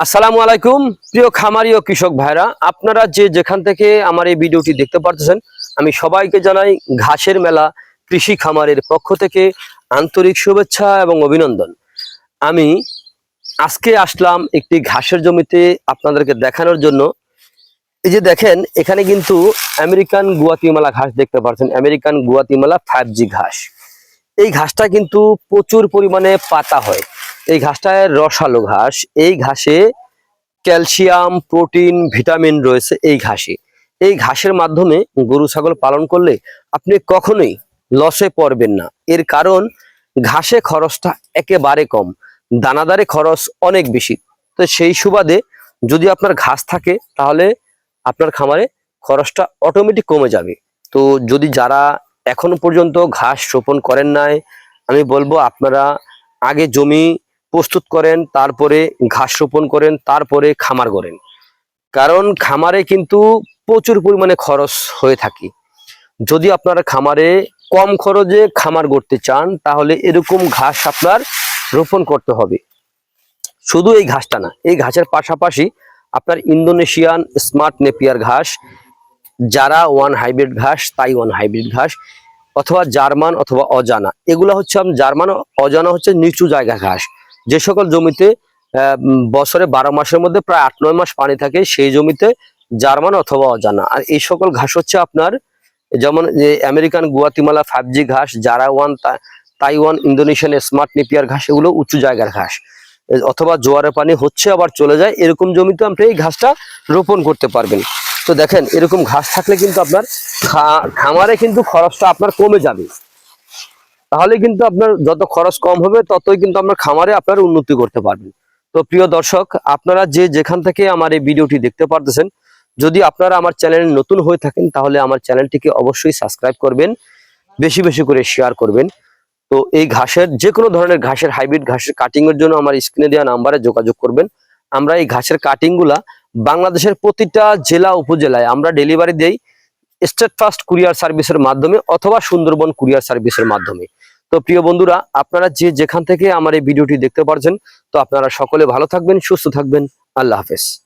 আসসালামু আলাইকুম, প্রিয় খামারি ও কৃষক ভাইরা। আপনারা যে যেখান থেকে আমার এই ভিডিওটি দেখতে পারতেছেন, আমি সবাইকে জানাই ঘাসের মেলা কৃষি খামারের পক্ষ থেকে আন্তরিক শুভেচ্ছা এবং অভিনন্দন। আমি আজকে আসলাম একটি ঘাসের জমিতে আপনাদেরকে দেখানোর জন্য। এই যে দেখেন, এখানে কিন্তু আমেরিকান গুয়াতিমালা ঘাস দেখতে পাচ্ছেন আমেরিকান গুয়াতিমালা ফাইভ ঘাস। এই ঘাসটা কিন্তু প্রচুর পরিমাণে পাতা হয়। এই ঘাসটায় রসালো ঘাস। এই ঘাসে ক্যালসিয়াম, প্রোটিন, ভিটামিন রয়েছে এই ঘাসে। এই ঘাসের মাধ্যমে গরু, ছাগল পালন করলে আপনি কখনোই লসে পড়বেন না। এর কারণ, ঘাসে খরচটা একেবারে কম। দানাদারে খরচ অনেক বেশি। তো সেই সুবাদে যদি আপনার ঘাস থাকে, তাহলে আপনার খামারে খরচটা অটোমেটিক কমে যাবে। তো যদি যারা এখনও পর্যন্ত ঘাস রোপণ করেন নাই, আমি বলব আপনারা আগে জমি প্রস্তুত করেন, তারপরে ঘাস রোপণ করেন, তারপরে খামার করেন। কারণ খামারে কিন্তু প্রচুর পরিমাণে খরচ হয়ে থাকে। যদি আপনারা খামারে কম খরচে খামার করতে চান, তাহলে এরকম ঘাস আপনার রোপণ করতে হবে। শুধু এই ঘাসটা না, এই ঘাসের পাশাপাশি আপনার ইন্দোনেশিয়ান স্মার্ট নেপিয়ার ঘাস, যারা ওয়ান হাইব্রিড ঘাস, তাই ওয়ান হাইব্রিড ঘাস, অথবা জার্মান অথবা অজানা। এগুলো হচ্ছে জার্মান অজানা হচ্ছে নিচু জায়গা ঘাস। যে সকল জমিতে বছরে বারো মাসের মধ্যে প্রায় আট নয় মাস পানি থাকে, সেই জমিতে জার্মান অথবা অজানা। আর এই সকল ঘাস হচ্ছে আপনার, যেমন আমেরিকান গুয়াতিমালা ফাইভ জি ঘাস জারা ওয়ান তা- তাইওয়ান, ইন্দোনেশিয়ান স্মার্ট নিপিয়ার ঘাস, এগুলো উঁচু জায়গার ঘাস। অথবা জোয়ারের পানি হচ্ছে, আবার চলে যায়, এরকম জমিতে আপনি এই ঘাসটা রোপণ করতে পারবেন। তো দেখেন, এরকম ঘাস থাকলে কিন্তু আপনার খামারে কিন্তু খরচটা আপনার কমে যাবে। তাহলে কিন্তু আপনার যত খরচ কম হবে, ততই কিন্তু আপনার খামারে আপনার উন্নতি করতে পারবেন। তো প্রিয় দর্শক, আপনারা যে যেখান থেকে আমার এই ভিডিওটি দেখতে পারতেছেন, যদি আপনারা আমার চ্যানেলে নতুন হয়ে থাকেন, তাহলে আমার চ্যানেলটিকে অবশ্যই সাবস্ক্রাইব করবেন, বেশি বেশি করে শেয়ার করবেন। তো এই ঘাসের যে কোনো ধরনের ঘাসের হাইব্রিড ঘাসের কাটিং এর জন্য আমার স্ক্রিনে দেওয়া নাম্বারে যোগাযোগ করবেন। আমরা এই ঘাসের কাটিংগুলা বাংলাদেশের প্রতিটা জেলা, উপজেলায় আমরা ডেলিভারি দেই। স্টেট ফার্স্ট কুরিয়ার সার্ভিসের মাধ্যমে অথবা সুন্দরবন কুরিয়ার সার্ভিসের মাধ্যমে। তো প্রিয় বন্ধুরা, আপনারা যে যেখান থেকে আমার এই ভিডিওটি দেখতে পারছেন, তো আপনারা সকলে ভালো থাকবেন, সুস্থ থাকবেন। আল্লাহ হাফেজ।